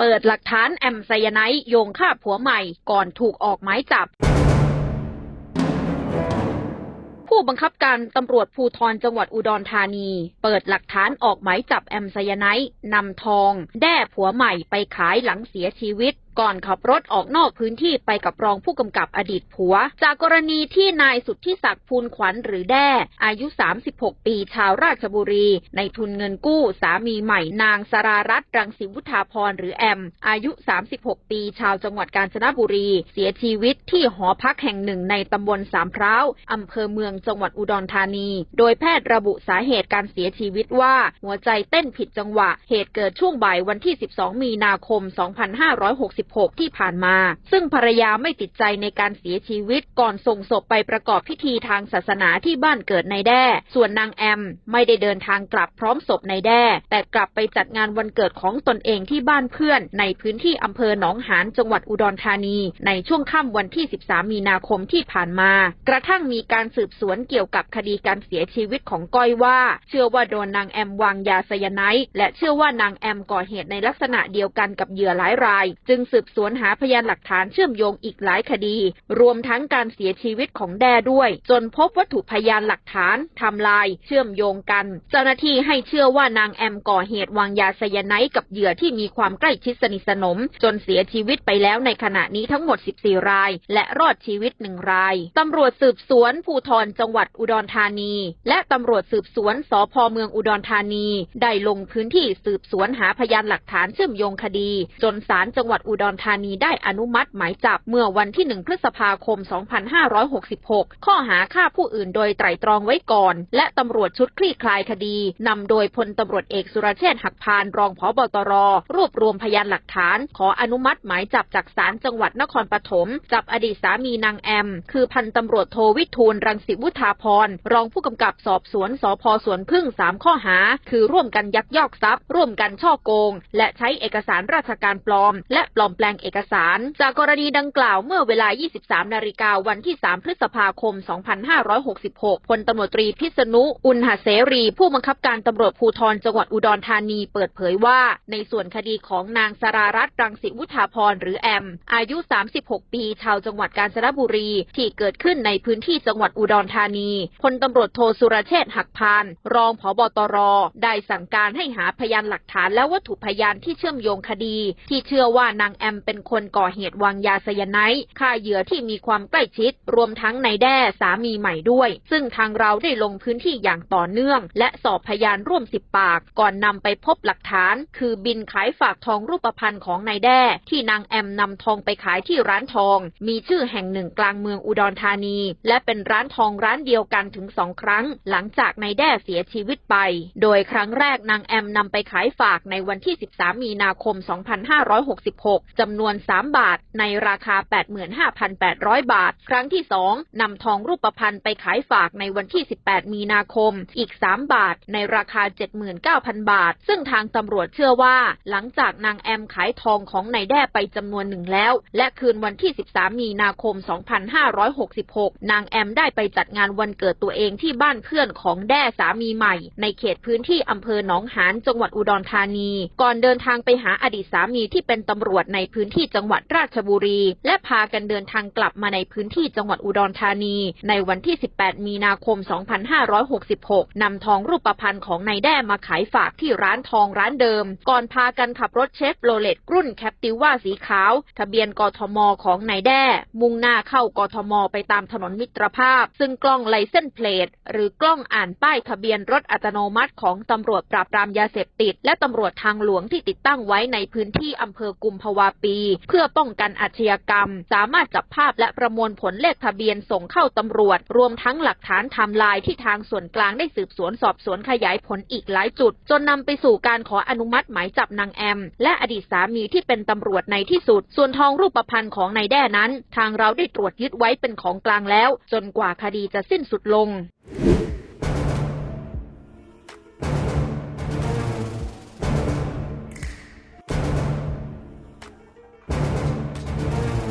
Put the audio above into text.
เปิดหลักฐานแอมไซยาไนโยงฆ่าผัวใหม่ก่อนถูกออกหมายจับ ผู้บังคับการตำรวจภูทรจังหวัดอุดรธานี เปิดหลักฐานออกหมายจับแอมไซยาไนนำทอง แด้ผัวใหม่ไปขายหลังเสียชีวิต ก่อนขับรถออกนอกพื้นที่ไปกับรองผู้กำกับอดีตผัว จากกรณีที่นายสุทธิศักดิ์ภูลขวัญหรือแด้ อายุ 36 ปีชาวราชบุรี ในทุนเงินกู้สามีใหม่นางสรารัตน์รังสิวุฒาพรหรือแอม อายุ 36 ปีชาวจังหวัดกาญจนบุรี เสียชีวิตที่หอพักแห่งหนึ่งในตำบลสามพร้าวอำเภอเมืองจังหวัดอุดรธานี โดยแพทย์ระบุสาเหตุการเสียชีวิตว่า หัวใจเต้นผิดจังหวะ เหตุเกิดช่วงบ่ายวันที่ 12 มีนาคม 2566 26 ที่ผ่านมา ซึ่งภรรยาไม่ติดใจในการเสียชีวิตก่อนส่งศพไปประกอบพิธีทางศาสนาที่บ้านเกิดในแด้ ส่วนนางแอมไม่ได้เดินทางกลับพร้อมศพในแด้ แต่กลับไปจัดงานวันเกิดของตนเองที่บ้านเพื่อน ในพื้นที่อำเภอหนองหานจังหวัดอุดรธานี ในช่วงค่ำวันที่ 13 มีนาคมที่ผ่านมา กระทั่งมีการสืบสวนเกี่ยวกับคดีการเสียชีวิตของก้อยว่า เชื่อว่าโดนนางแอมวางยาไซยาไนด์และเชื่อว่านางแอมก่อเหตุในลักษณะเดียวกันกับเหยื่อหลายราย จึงสืืบสวนหาพยานหลักฐานเชื่อมโยงอีกหลายคดี รวมทั้งการเสียชีวิตของแด้ด้วย จนพบวัตถุพยานหลักฐานทำลาย เชื่อมโยงกัน เจ้าหน้าที่ให้เชื่อว่านางแอมก่อเหตุวางยาไซยาไนด์กับเหยื่อที่มีความใกล้ชิดสนิทสนม จนเสียชีวิตไปแล้วในขณะนี้ทั้งหมด 14 ราย และรอดชีวิตหนึ่งรายตำรวจสืบสวนภูธรจังหวัดอุดรธานี และตำรวจสืบสวนสพเมืองอุดรธานี ได้ลงพื้นที่สืบสวนหาพยานหลักฐานเชื่อมโยงคดี จนศาลจังหวัดอุดรธานีได้อนุมัติหมายจับเมื่อวันที่ 1 พฤษภาคม 2566 ข้อหาฆ่าผู้อื่นโดยไตรตรองไว้ก่อน และตำรวจชุดคลี่คลายคดีนำโดยพลตำรวจเอกสุรเชษฐ์หักพานรองผบตร รวบรวมพยานหลักฐาน ขออนุมัติหมายจับจากศาลจังหวัดนครปฐมจับอดีตสามีนางแอม คือพันตำรวจโทวิทูลรังสิวุฒาพรรองผู้กำกับสอบสวนสพสวนพึ่งสามข้อหา คือร่วมกันยักยอกทรัพย์ ร่วมกันช่อโกง และใช้เอกสารราชการปลอม และปลอมแปลงเอกสาร จากกรณีดังกล่าวเมื่อเวลา 23 นาฬิกาวันที่ 3 พฤษภาคม 2566 พลตำรวจตรีพิษณุ อุณหเสรี ผู้บังคับการตำรวจภูธรจังหวัดอุดรธานีเปิดเผยว่า ในส่วนคดีของนางสรารัตน์รังสิวุฒาพรหรือแอม อายุ 36 ปี ชาวจังหวัดกาญจนบุรี ที่เกิดขึ้นในพื้นที่จังหวัดอุดรธานีพลตำรวจโทสุรเชษฐ์หักพาน รองผบตร ได้สั่งการให้หาพยานหลักฐานและวัตถุพยานที่เชื่อมโยงคดี ที่เชื่อว่านางแอมเป็นคนก่อเหตุวางยาไซยาไนด์ฆ่าเหยื่อที่มีความใกล้ชิด รวมทั้งในแด้สามีใหม่ด้วย ซึ่งทางเราได้ลงพื้นที่อย่างต่อเนื่อง และสอบพยานร่วมสิบปาก ก่อนนำไปพบหลักฐาน คือบินขายฝากทองรูปพรรณของนายแด้ที่นางแอมนำทองไปขายที่ร้านทอง มีชื่อแห่งหนึ่งกลางเมืองอุดรธานี และเป็นร้านทองร้านเดียวกันถึงสองครั้ง หลังจากนายแด้เสียชีวิตไป โดยครั้งแรกนางแอมนำไปขายฝากในวันที่ 13 มีนาคม 2566จำนวน 3 บาท ในราคา 85,800 บาท ครั้งที่ 2นำทองรูปพรรณไปขายฝากในวันที่ 18 มีนาคม อีก 3 บาท ในราคา 79,000 บาท ซึ่งทางตำรวจเชื่อว่า หลังจากนางแอมขายทองของนายแด้ไปจำนวนหนึ่งแล้ว และคืนวันที่ 13 มีนาคม 2566 นางแอมได้ไปจัดงานวันเกิดตัวเองที่บ้านเพื่อนของแด้สามีใหม่ ในเขตพื้นที่อำเภอหนองหานจังหวัดอุดรธานี ก่อนเดินทางไปหาอดีตสามีที่เป็นตำรวจในพื้นที่จังหวัดราชบุรี และพากันเดินทางกลับมาในพื้นที่จังหวัดอุดรธานี ในวันที่ 18 มีนาคม 2566 นำทองรูปพรรณของนายแด้มาขายฝากที่ร้านทองร้านเดิม ก่อนพากันขับรถเชฟโรเลตรุ่นแคปติว่าสีขาว ทะเบียนกทมของนายแด้ มุ่งหน้าเข้ากทมไปตามถนนมิตรภาพ ซึ่งกล้องไลเซนเพลทหรือกล้องอ่านป้ายทะเบียนรถอัตโนมัติของตำรวจปราบปรามยาเสพติด และตำรวจทางหลวงที่ติดตั้งไว้ในพื้นที่อำเภอกุมภาวาปี เพื่อป้องกันอาชญากรรม สามารถจับภาพและประมวลผลเลขทะเบียนส่งเข้าตำรวจ รวมทั้งหลักฐานไทม์ไลน์ที่ทางส่วนกลางได้สืบสวนสอบสวนขยายผลอีกหลายจุด จนนำไปสู่การขออนุมัติหมายจับนางแอม และอดีตสามีที่เป็นตำรวจในที่สุด ส่วนทองรูปพรรณของนายแด้นั้น ทางเราได้ตรวจยึดไว้เป็นของกลางแล้ว จนกว่าคดีจะสิ้นสุดลง